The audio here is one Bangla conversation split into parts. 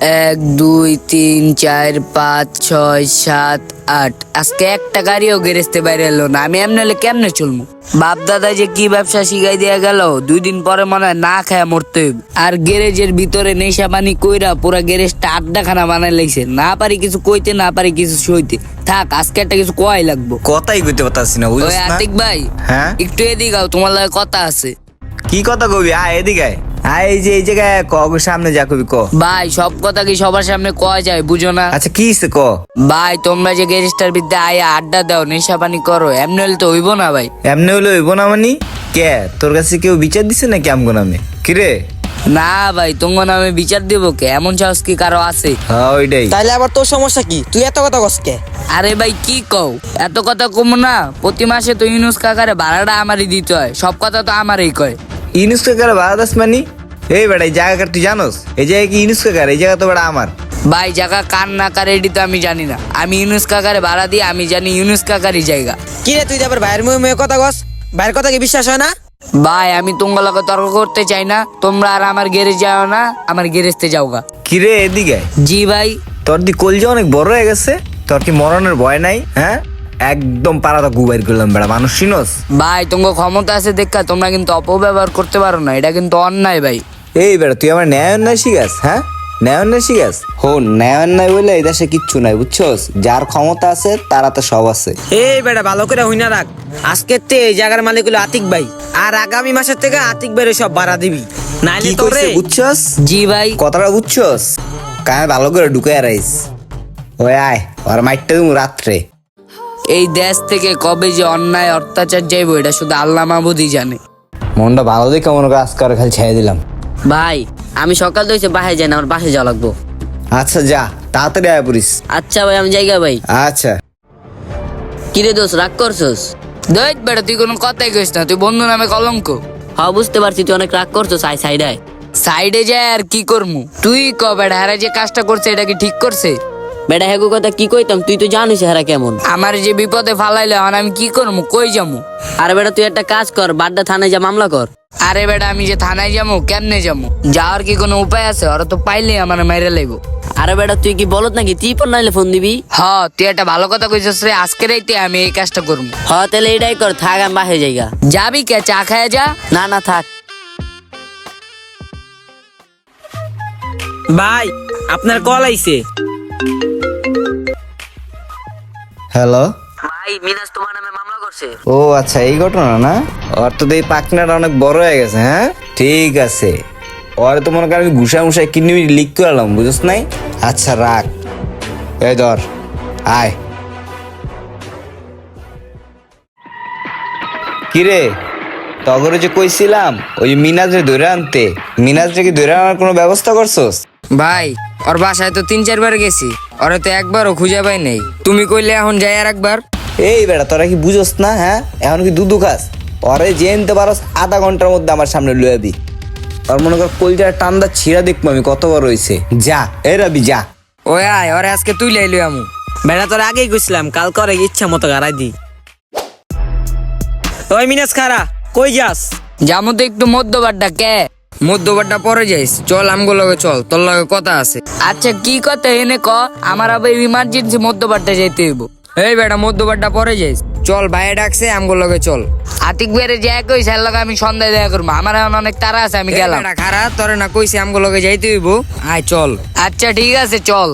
এক দুই তিন চার পাঁচ ছয় সাত আট। আজকে একটা গাড়িও গেরেজতে বাইরে এলো না। আমি এমনি হলে কেমনে চলবো বাপ দাদা যে কি ব্যবসা শিখাই দিয়া গেল দুই দিন পরে মনে হয় না খায় মরতে হইব। আর গ্যারেজের ভিতরে নেশা পানি কইরা পুরা গ্যারেজটা আড্ডাখানা বানাই লাগছে না পারি কিছু কইতে না পারি কিছু সইতে। থাক আজকে একটা কিছু কয় লাগবো। কথাই কইতে পারতাছি না বুঝছ না? আতিক ভাই হ্যাঁ? একটু এদিকে আও, তোমার লাগে কথা আছে। কি কথা কবি? আয় এদিকে আয়। এই যে এই জায়গায় ক সামনে যা কবি ক। ভাই সব কথা কি সবার সামনে কয়া যায় বুঝো না। আচ্ছা কি হইছে ক? ভাই তোমরা যে গ্যারেজটার বিদ্যা আয়া আড্ডা দাও নেশা পানি করো এমনি হলে তো হইব না ভাই। এমনি হলে হইব না মানি? কে? তোর কাছে কেউ বিচার দিছে নাকি আমগো নামে? কিরে না ভাই তোমার নামে বিচার দিব কে? এমন সাহস কি কারও আছে? হ্যাঁ ওইটাই। তাইলে আবার তোর সমস্যা কি? তুই এত কথা কসকে আরে ভাই কি কও? এত কথা কম না। প্রতি মাসে তো ইউনুস কাকারে ভাড়াটা আমারই দিতে হয়। সব কথা তো আমারই কয়। ইনুস কাকার বারাদাস মানি? এই বেটা এই জায়গা তুই জানোস? এই জায়গা কি ইনুস কাকার এই জায়গা তো বেটা আমার। ভাই জায়গা কার না কার এডি তো আমি জানি না। আমি ইউনুস কাকারে ভাড়া দিই আমি জানি ইউনুস কাকারই জায়গা। কি রে তুই আবার বাইরের মুখে মুখে কথা কস? বাইরের কথা কি বিশ্বাস হয় না? ভাই আমি তোমাগুলোকে তর্ক করতে চাই না। তোমরা আর আমার গ্যারেজ যাও না আমার গ্যারেজতে যাও গা কিরে এদিকে? জি ভাই। তোর দি কলজা অনেক বড় হয়ে গেছে। তোর কি মরণের ভয় নাই হ্যাঁ? একদম পাড়াটা গুবাইর করলাম বেড়া মানুষ চিনস? ভাই তোমার ক্ষমতা আছে দেখা তোমরা কিন্তু অপব্যবহার করতে পারো না এটা কিন্তু অন্যায় ভাই। এই বেড়া তুই আমার ন্যায় অন্যায় শিখাস হ্যাঁ? ন্যায় অন্যায় শিখাস? হো ন্যায় অন্যায় বলে এই দেশে কিচ্ছু নাই বুঝছস? যার ক্ষমতা আছে তারা তো সব আছে। এই বেটা ভালো করে হইনা রাখ। আজকের তে এই জায়গার মালিক হলো আতিক ভাই আর আগামী মাসের থেকে আতিক ভাইয়ের সব ভাড়া দিবি। নাইলে কি তোরে কইছে বুঝছস? জি ভাই। কথাটা বুঝছস? কানে ভালো করে ঢুকে রাইস। ওই আয় আর মাইটটা তুমি রাত্রে। এই দেশ থেকে কবে যে অন্যায় অত্যাচার যাইবো এটা শুধু আল্লাহ মাহবুদই জানে। মনটা ভালো দেখে মনে করে আজকে আর খালি ছেড়ে দিলাম। ভাই আমি সকাল থেকে বাসায় যাই না আমার বাসায় যাওয়া লাগবো। আচ্ছা যা তাড়াতাড়ি আয় পড়িস। আচ্ছা ভাই আমি জায়গা ভাই আচ্ছা। কিরে দোষ রাগ করছস? দৈত বেটা তুই কোনো কথাই কইস না তুই বন্ধু নামে কলঙ্ক। হ্যাঁ বুঝতে পারছি তুই অনেক রাগ করছস আই সাইডায়। সাইডে যায় আর কি করমু? তুই ক বেটা হারা যে কাজটা করছে এটা কি ঠিক করছে? বেটা হেগো কথা কি কইতাম তুই তো জানিস হেরা কেমন। আমার যে বিপদে ফালাইলে আমি কি করমু? কই যামু? আরে বেটা তুই একটা কাজ কর বাড্ডা থানায় যা মামলা কর। আরে বেটা আমি যে থানায় যাব কেমনে যাব? যাওয়ার কি কোনো উপায় আছে? ওরা তো পাইলে আমার মাইরে লাইবো। আরে বেটা তুই কি বলত নাকি? তুই পর নাইলে ফোন দিবি? হ তুই একটা ভালো কথা কইছিস রে আজকে রাইতে আমি এই কাজটা করব। হ তাহলে এটাই কর থাক আমি বাসায় যাইগা। যাবি কে? চা খায় যা। না না থাক। ভাই আপনার কল আইছে। হ্যালো? ভাই মিনাজ তোমার নামে মামলা করছে ও আচ্ছা এই ঘটনা না? ওর তো এই পাকনাটা অনেক বড় হয়ে গেছে হ্যাঁ? ঠিক আছে। ওর তো মনে কর আমি ঘুষা মুষায় কিনে লিক করলাম বুঝছ নাই? আচ্ছা রাখ। এই ধর। আয়। কিরে? তগরে যে কইছিলাম ওই মিনাজরে ধরে আনতে। মিনাজরে কি ধরে আনার কোনো ব্যবস্থা করছস? ভাই ওর বাসায় তো তিন চারবার গেছি। ওরে তো একবারও খুঁজে পাই নাই। তুমি কইলে এখন যাই আর একবার এই বেটা তোরা কি বুঝোস না হ্যাঁ? এখন কি দুধু খাস? পরে যে আনতে পারস আধা ঘণ্টার মধ্যে আমার সামনে লুয়ে দি। আর মনে কর কলজার টান্দা ছিঁড়া দেখব আমি কত বড় হইছে। যা এ রবি যা। ওই আয় ওরে আজকে তুই লাইলি আমু। বেটা তোর আগেই কইছিলাম কাল করে ইচ্ছা মতো গাড়াই দি। ওই মিনাস খারা কই যাস? যামু তো একটু মধ্যবারটা কে? মধ্যবারটা পরে যাইস চল আমগো লগে চল তোর লগে কথা আছে। আচ্ছা কি কথা এনে ক? আমার আবার ইমার্জেন্সি মধ্যবারটা যাইতে হইব। এই বেটা মধ্যবারটা পরে যাইস। চল ভাইয়ে ডাকছে আমগো লগে চল। আতিক বেড়ে যাই কই স্যার লগে আমি সন্ধ্যায় দেখা করব। আমার এখন অনেক তারা আছে আমি গেলাম। খারা তোরে না কইছি আমগো লগে যাইতে হইব। আয় চল। আচ্ছা ঠিক আছে চল।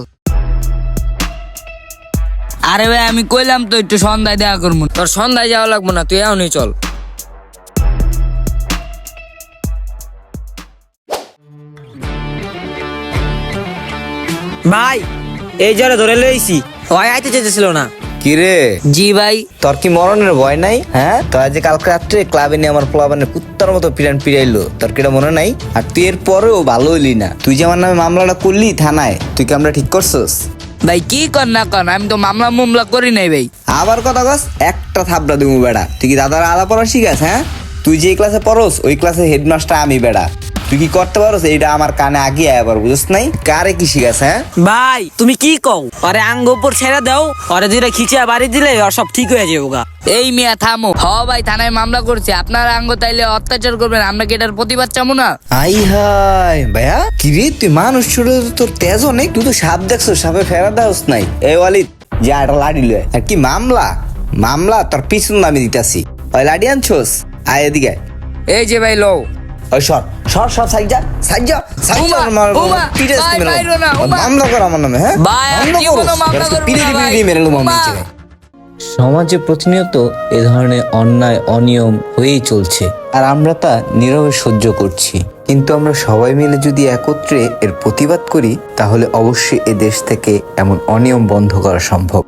আরে ভাই আমি কইলাম তো একটু সন্ধ্যায় দেখা করব। তোর সন্ধ্যায় যাওয়া লাগবো না তুই এখনই চল। ভাই এই জ্বরে ধরে লইছি। ওই আইতে চেয়েছিল না। কিরে? জি ভাই। তোর কি মরণের ভয় নাই হ্যাঁ? তোর যে কালকে রাত্রে ক্লাবে নিয়ে আমার প্লাবানের কুত্তার মতো পিরান পিরাইলো তোর কিটা মনে নাই? আর তুই এর পরেও ভালো হইলি না। তুই যে আমার নামে মামলাটা করলি থানায় তুই কি আমরা ঠিক করছস? ভাই কি কর না কর আমি তো মামলা মামলা করি নাই ভাই। আবার কথা কস একটা থাবড়া দিমু বেড়া। তুই কি দাদার আলা পড়া শিখাস হ্যাঁ? তুই যে ক্লাসে পড়স ওই ক্লাসে হেডমাস্টার আমি বেড়া। তুই কি করতে পারো এইটা আমার কানে আগে আবার বুঝছ নাই? কারে কি শিখাছে হ্যাঁ? ভাই তুমি কি কও? আরে আঙ্গ উপর ছেড়ে দাও আরে দুইটা খিচিয়া বাড়ি দিলে আর সব ঠিক হয়ে যাবে গা। এই মিয়া থামো। হ ভাই থানায় মামলা করছে। আপনার আঙ্গ তাইলে অত্যাচার করবেন আমরা কি এটার প্রতিবাদ চামু না? আই হাই ভাইয়া কি রে তুই মানুষ ছোট তোর তেজ অনেক তুই তো সাপ দেখছ সাপে ফেরা দাওস নাই। এই ওয়ালিদ যা একটা লাডি লয়। আর কি মামলা? মামলা তোর পিছন আমি দিতাছি। ওই লাডি আনছোস? আয় এদিকে এই যে ভাই লও। ওই সর। সর সর মেরে দেবো। উমা। মামলা কর আমার নামে হ্যাঁ মামলা করো। মেরে আমি। সমাজে প্রতিনিয়ত এ ধরনের অন্যায় অনিয়ম হয়েই চলছে আর আমরা তা নীরবে সহ্য করছি কিন্তু আমরা সবাই মিলে যদি একত্রে এর প্রতিবাদ করি তাহলে অবশ্যই এ দেশ থেকে এমন অনিয়ম বন্ধ করা সম্ভব